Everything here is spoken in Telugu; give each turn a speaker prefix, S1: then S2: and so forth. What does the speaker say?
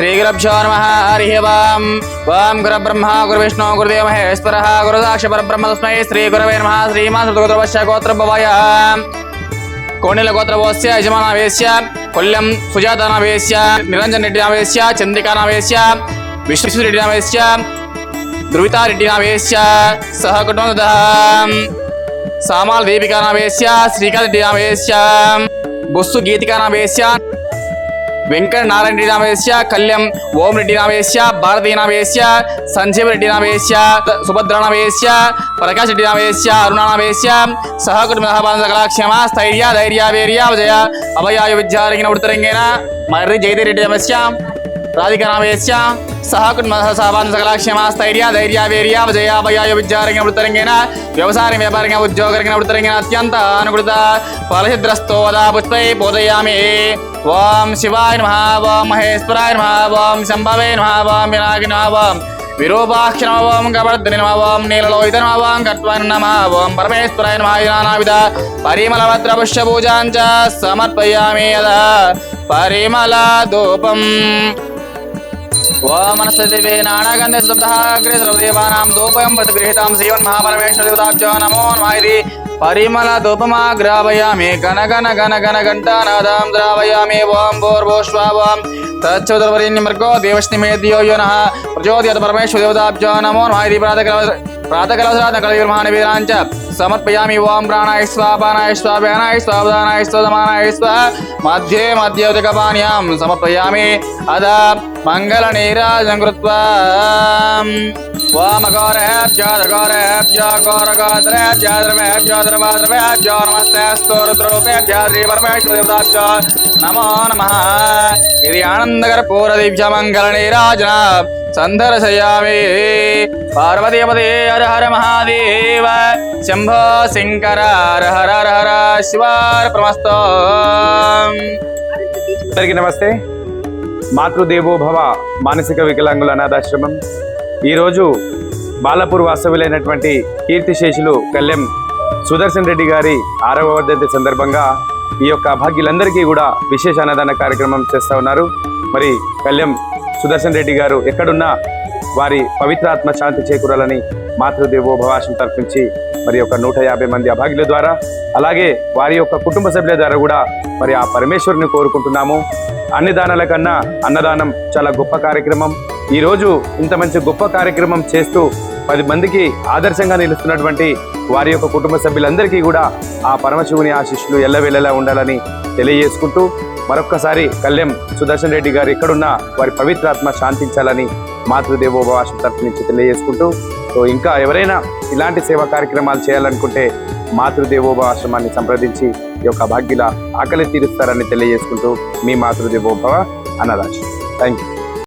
S1: श्रीगुरभ्यो नमः हरिः वां वां गुरुब्रह्मा, गुरुविष्णु गुरुदेव महेश्वरः गुरुदाक्ष, परब्रह्म तस्मै श्रीगुरवे नमः। श्रीमान् गोत्रभवाय कोणिलगोत्रभवस्य यजमानावेश्य कोल्लं सुजातानावेश्य, निरञ्जनरेड्डिनावेश्य चन्द्रिकानावेश्य विश्वेश्वररेड्डिनावेश्य ध्रुवितारेड्डिनावेश्य सह कुटुम्बतः सामाल देविकानावेश्य श्रीकारेड्डिनावेश्य बुस्सु गीतिकानावेश्य సామాల్ రెడ్డి వెంకట నారాయణ రెడ్డి నామేశ్య కళ్యాణ్ ఓం రెడ్డి నామేశ్య భారతీ నామేశ్య సంజీవ్ రెడ్డి నామేశ్య సుభద్ర నామేశ్య ప్రకాష్ రెడ్డి నామేశ్య అరుణ నామేశ్య సహకుటుంబ సహబాంధ స్థైర్య ధైర్య వీర్య విజయ అభయాయు విద్యారంగిన ఉడతరంగేన మర్రి జయతి రెడ్డి నామేశ్య. రాధిక నామేశ్య సహకుటుంబ సహబాంధ సకలాక్షేమ స్థైర్య ధైర్య వీర్య విజయ అభయాయు విద్యారంగిన ఉడతరంగేన వ్యవసాయ వ్యాపారంగ ఉద్యోగరంగిన ఉడతరంగిన అత్యంత అనుకృత ఫలసిద్రస్తోదా పుష్పై బోధయామి ఓం శివాయ నమ ఓం మహేశ్వరాయ నమ ఓం శంభవే నమ ఓం వినాయక నమ ఓం విరూపాక్ష నమ ఓం కబర్ధని నమ ఓం నీలలోహిత నమ ఓం కట్వాన్ నమ ఓం పరమేశ్వరాయ నమ నానావిధ పరిమళభద్ర పుష్య పూజాంచ సమర్పయామి యదా పరిమళ ధూపం मनस्सदेवे नानागन्धे समर्पयामि। वां प्राणाय स्वापानाय स्वाभ्यानाय स्वावधानाय स्वदमानाय स्व मध्ये मध्यौजकपान्यां समर्पयामि। अथ ఓం ప్రాణాయ స్వా పానాయ స్వా వ్యానాయ స్వా ఉదానాయ స్వా సమానాయ స్వా మధ్యే మధ్యోదకపానీయం సమర్పయామి అద మంగళ నీరాజం కృత్వా వామఘోరేభ్యోదఘోరేభ్యో ఘోరఘోత్రేభ్యో ద్రవేభ్యో ద్రవాద్రవేభ్యో నమస్తే స్తోరుద్రూపేభ్యో శ్రీ పరమేశ్వరదేవతాభ్యో నమో నమః ఇది ఆనందకర పూరదిభ్య మంగళ నీరాజన సందర్శయామి పార్వతీపదే హర హర మహాదేవ శంభో శంకర హర హర హర హర శివార్ ప్రమస్తో
S2: అందరికీ నమస్తే మాతృదేవోభవ మానసిక వికలాంగుల అనాథాశ్రమం. ఈరోజు బాలపూర్ వాస్తవ్యులైనటువంటి కీర్తిశేషులు కళ్యాణ్ సుదర్శన్ రెడ్డి గారి ఆరవ వర్ధంతి సందర్భంగా ఈ యొక్క అభాగ్యులందరికీ కూడా విశేష అన్నదాన కార్యక్రమం చేస్తూ ఉన్నారు. మరి కళ్యాణ్ సుదర్శన్ రెడ్డి గారు ఎక్కడున్నా వారి పవిత్రాత్మ శాంతి చేకూరాలని మాతృదేవో భవాశం తరపించి మరి యొక్క నూట యాభై మంది అభాగ్యుల ద్వారా అలాగే వారి యొక్క కుటుంబ సభ్యుల ద్వారా కూడా మరి ఆ పరమేశ్వరుని కోరుకుంటున్నాము. అన్ని దానాల కన్నా అన్నదానం చాలా గొప్ప కార్యక్రమం. ఈరోజు ఇంత మంచి గొప్ప కార్యక్రమం చేస్తూ పది మందికి ఆదర్శంగా నిలుస్తున్నటువంటి వారి యొక్క కుటుంబ సభ్యులందరికీ కూడా ఆ పరమశివుని ఆశిష్యులు ఎల్లవెల్లలా ఉండాలని తెలియజేసుకుంటూ మరొక్కసారి కళ్యాణ్ సుదర్శన్ రెడ్డి గారు ఎక్కడున్నా వారి పవిత్రాత్మ శాంతించాలని మాతృదేవోభాష తరఫు నుంచి తెలియజేసుకుంటూ సో ఇంకా ఎవరైనా ఇలాంటి సేవా కార్యక్రమాలు చేయాలనుకుంటే మాతృదేవోభాశ్రమాన్ని సంప్రదించి ఈ యొక్క భాగ్యుల ఆకలి తీరుస్తారని తెలియజేసుకుంటూ మీ మాతృదేవోభవ అన్నదాశ థ్యాంక్ యూ